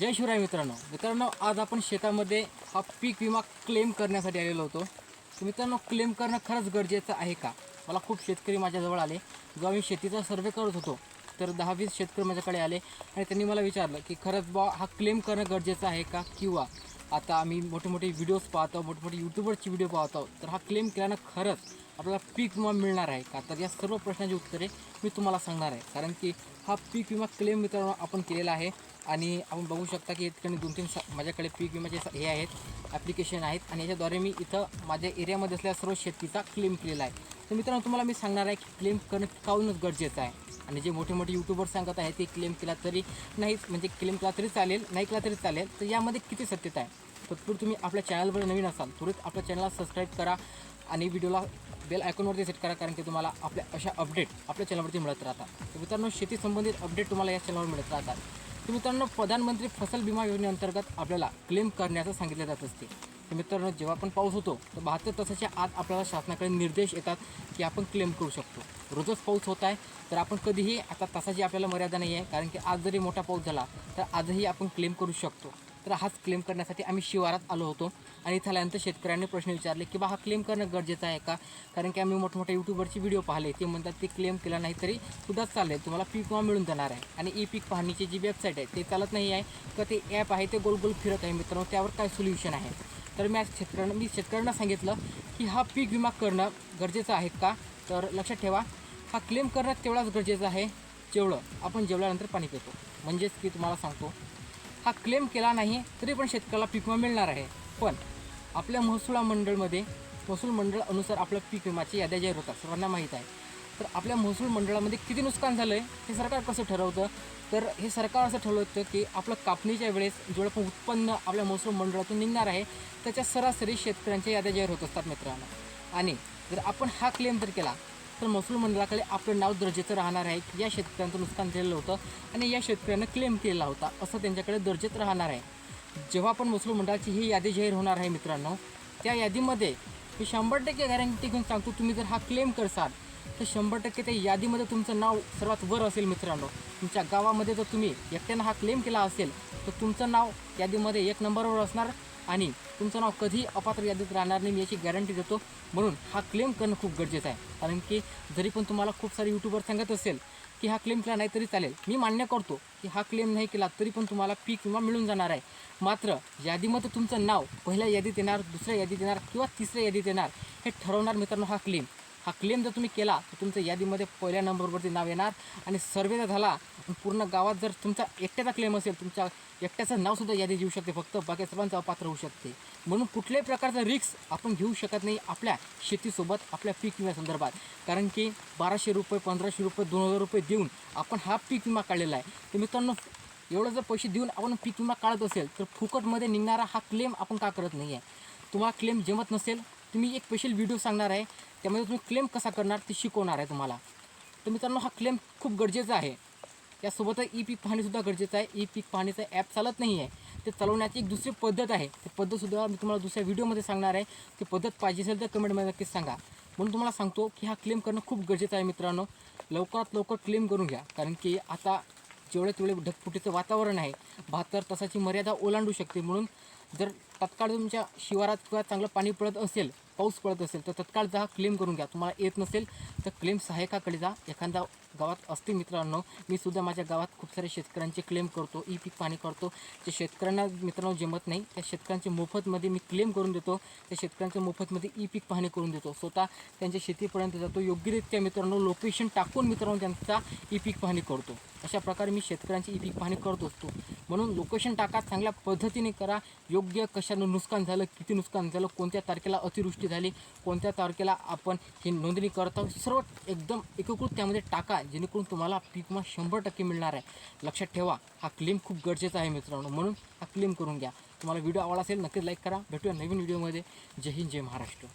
जय शिवराय मित्रांनो. मित्रांनो आज आपण शेतामध्ये हा पीक विमा क्लेम करण्यासाठी आलेलो होतो. तर मित्रांनो क्लेम करणं खरंच गरजेचं आहे का? मला खूप शेतकरी माझ्याजवळ आले. जेव्हा मी शेतीचा सर्वे करत होतो तर दहा वीस शेतकरी माझ्याकडे आले आणि त्यांनी मला विचारलं की खरंच बा हा क्लेम करणं गरजेचं आहे का? किंवा आता आम्ही मोठे मोठे व्हिडिओज पाहतो मोठे मोठे व्हिडिओ पाहतो तर हा क्लेम केल्यानं खरंच आपल्याला पीक विमा मिळणार आहे का? तर या सर्व प्रश्नांची उत्तरे मी तुम्हाला सांगणार आहे. कारण की हा पीक विमा क्लेम मित्रांनो आपण केलेला आहे. आणि आपण बघू शकता की या ठिकाणी दोन तीन सा माझ्याकडे पीक विम्याचे हे आहेत ॲप्लिकेशन आहेत. आणि याच्याद्वारे मी इथं माझ्या एरियामध्ये असलेल्या सर्व शेतीचा क्लेम केलेला आहे. तर मित्रांनो तुम्हाला मी सांगणार आहे की क्लेम करणं काहूनच गरजेचं आहे? आणि जे मोठे मोठे यूट्यूबर सांगत आहे ते क्लेम केला तरी नाहीच म्हणजे क्लेम केला तरी चालेल नाही केला तरी चालेल. तर यामध्ये किती सत्यता आहे? तत्पूर्वी तुम्ही आपल्या चॅनलवर नवीन असाल त्वरित आपल्या चॅनलला सबस्क्राईब करा आणि व्हिडिओला बेल आयकॉनवरती सेट करा कारण की तुम्हाला आपल्या अशा अपडेट आपल्या चॅनलवरती मिळत राहतात. तर मित्रांनो शेती संबंधित अपडेट तुम्हाला या चॅनलवर मिळत राहतात. तर मित्रांनो प्रधानमंत्री फसल विमा योजनेअंतर्गत आपल्याला क्लेम करण्याचं सांगितलं जात असते. तर मित्रांनो जेव्हा पण पाऊस होतो तर बहात्तर तासाच्या आत आपल्याला शासनाकडे निर्देश येतात की आपण क्लेम करू शकतो. रोजच पाऊस होत आहे तर आपण कधीही आता तासाची आपल्याला मर्यादा नाही आहे कारण की आज जरी मोठा पाऊस झाला तर आजही आपण क्लेम करू शकतो. तर हाच क्लेम करण्यासाठी आम्ही शिवारात आलो होतो. आणि इथं आल्यानंतर शेतकऱ्यांनी प्रश्न विचारले की बा हा क्लेम करणं गरजेचं आहे का? कारण की आम्ही मोठमोठ्या यूट्यूबरचे व्हिडिओ पाहिले. ते म्हणतात ते क्लेम केला नाही तरी सुद्धा चालेल तुम्हाला पीक विमा मिळून जाणार आहे. आणि ई पीक पाहणीची जी वेबसाईट आहे ते चालत नाही आहे. का ते ॲप आहे ते गोल गोल फिरत आहे मित्रांनो. त्यावर काय सोल्युशन आहे? तर मी आज शेतकऱ्यांना मी शेतकऱ्यांना सांगितलं की हा पीक विमा करणं गरजेचं आहे का? तर लक्षात ठेवा हा क्लेम करणं तेवढाच गरजेचं आहे जेवढं आपण जेवल्यानंतर पाणी पितो. म्हणजेच की तुम्हाला सांगतो हा क्लेम केला नाही तरी पण शेतकऱ्याला पीक विमा मिळणार आहे. पण आपल्या महसूल मंडळमध्ये महसूल मंडळ अनुसार आपल्या पीक विमाची याद्या जाहीर होतात. सर्वांना माहीत आहे. तर आपल्या महसूल मंडळामध्ये किती नुकसान झालं आहे हे सरकार कसं ठरवतं? तर हे सरकार असं ठरवतं की आपलं कापणीच्या वेळेस जेवढं पण उत्पन्न आपल्या महसूल मंडळातून निघणार आहे त्याच्या सरासरी शेतकऱ्यांच्या याद्या जाहीर होत असतात मित्रांनो. आणि जर आपण हा क्लेम जर केला तर महसूल मंडळाकडे आपलं नाव दर्जेचं राहणार आहे. या शेतकऱ्यांचं नुकसान झालेलं होतं आणि या शेतकऱ्यांना क्लेम केलेला होता. असं त्यांच्याकडे दर्जेत राहणार आहे. जेव्हा पण महसूल मंडळाची ही यादी जाहीर होणार आहे मित्रांनो त्या यादीमध्ये मी शंभर टक्के गॅरंटी घेऊन सांगतो तुम्ही जर हा क्लेम करसाल तर शंभर टक्के त्या यादीमध्ये तुमचं नाव सर्वात वर असेल मित्रांनो. तुमच्या गावामध्ये जर तुम्ही एकट्यानं हा क्लेम केला असेल तर तुमचं नाव यादीमध्ये एक नंबरवर असणार. आणि तुमचं नाव कधीही अपात्र यादीत राहणार नाही मी याची गॅरंटी देतो. म्हणून हा क्लेम करणं खूप गरजेचं आहे. कारण की जरी पण तुम्हाला खूप सारे यूट्यूबर सांगत असेल की हा क्लेम केला नाही तरी चालेल. मी मान्य करतो की हा क्लेम नाही केला तरी पण तुम्हाला पीक विमा मिळून जाणार आहे. मात्र यादीमध्ये तुमचं नाव पहिल्या यादीत येणार दुसऱ्या यादीत येणार किंवा तिसऱ्या यादीत येणार हे ठरवणार मित्रांनो हा क्लेम हा क्लेम जर तुम्ही केला तर तुमचं यादीमध्ये पहिल्या नंबरवरती नाव येणार आणि सर्वे जर झाला पूर्ण गावात जर तुमचा एकट्याचा क्लेम असेल तुमच्या एकट्याचं नावसुद्धा यादी येऊ शकते फक्त बाकी सर्वांचा अपात्र होऊ शकते. म्हणून कुठल्याही प्रकारचा रिक्स आपण घेऊ शकत नाही आपल्या शेतीसोबत आपल्या पीक विम्यासंदर्भात कारण की बाराशे रुपये पंधराशे रुपये दोन हजार रुपये देऊन आपण हा पीक विमा काढलेला आहे. तर मित्रांनो एवढं जर पैसे देऊन आपण पीक विमा काढत असेल तर फुकटमध्ये निघणारा हा क्लेम आपण का करत नाही आहे तुम्हाला क्लेम जमत नसेल तुम्ही एक स्पेशल व्हिडिओ सांगणार आहे त्यामध्ये तुम्ही क्लेम कसा करणार ते शिकवणार आहे तुम्हाला. तर मित्रांनो हा क्लेम खूप गरजेचा आहे. त्यासोबतच ई पीक पाहणीसुद्धा गरजेचं आहे. ई पीक पाहणीचं ॲप चालत नाही आहे. ते चालवण्याची एक दुसरी पद्धत आहे. ती पद्धतसुद्धा मी तुम्हाला दुसऱ्या व्हिडिओमध्ये सांगणार आहे. ती पद्धत पाहिजे असेल तर कमेंटमध्ये नक्कीच सांगा. म्हणून तुम्हाला सांगतो की हा क्लेम करणं खूप गरजेचं आहे मित्रांनो. लवकरात लवकर क्लेम करून घ्या. कारण की आता जेवढे तेवढे ढगफुटीचं वातावरण आहे बहात्तर तासाची मर्यादा ओलांडू शकते. म्हणून जर तत्काळ तुमच्या शिवारात किंवा चांगलं पाणी पडत असेल पाऊस पडत असेल तर तत्काळ जा क्लेम करून घ्या. तुम्हाला येत नसेल तर क्लेम सहायकाकडे जा. एखादा गावात असते मित्रांनो मी सुद्धा माझ्या गावात खूप सारे शेतकऱ्यांचे क्लेम करतो ई पीक पाणी करतो. जे शेतकऱ्यांना मित्रांनो जमत नाही. त्या शेतकऱ्यांचे मोफतमध्ये मी क्लेम करून देतो. त्या शेतकऱ्यांच्या मोफतमध्ये ई पीक पाहणी करून देतो. स्वतः त्यांच्या शेतीपर्यंत जातो. योग्यरित्या मित्रांनो लोकेशन टाकून मित्रांनो त्यांचा ई पीक पाहणी करतो. अशा प्रकारे मी शेतकऱ्यांची ई पीक पाहणी करत असतो. म्हणून लोकेशन टाका चांगल्या पद्धतीने करा. योग्य कशानं नुकसान झालं किती नुकसान झालं कोणत्या तारखेला अतिवृष्टी झाली. कोणत्या तारखेला आपण ही नोंदणी करतो सर्व एकदम एकीकृत त्यामध्ये टाका जेणेकरून तुम्हाला पीक विमा शंभर टक्के मिळणार आहे. लक्षात ठेवा हा क्लेम खूप गरजेचा आहे मित्रांनो. म्हणून हा क्लेम करून घ्या. तुम्हाला व्हिडिओ आवडला असेल नक्कीच लाईक करा. भेटूया नवीन व्हिडिओमध्ये. जय हिंद जय महाराष्ट्र.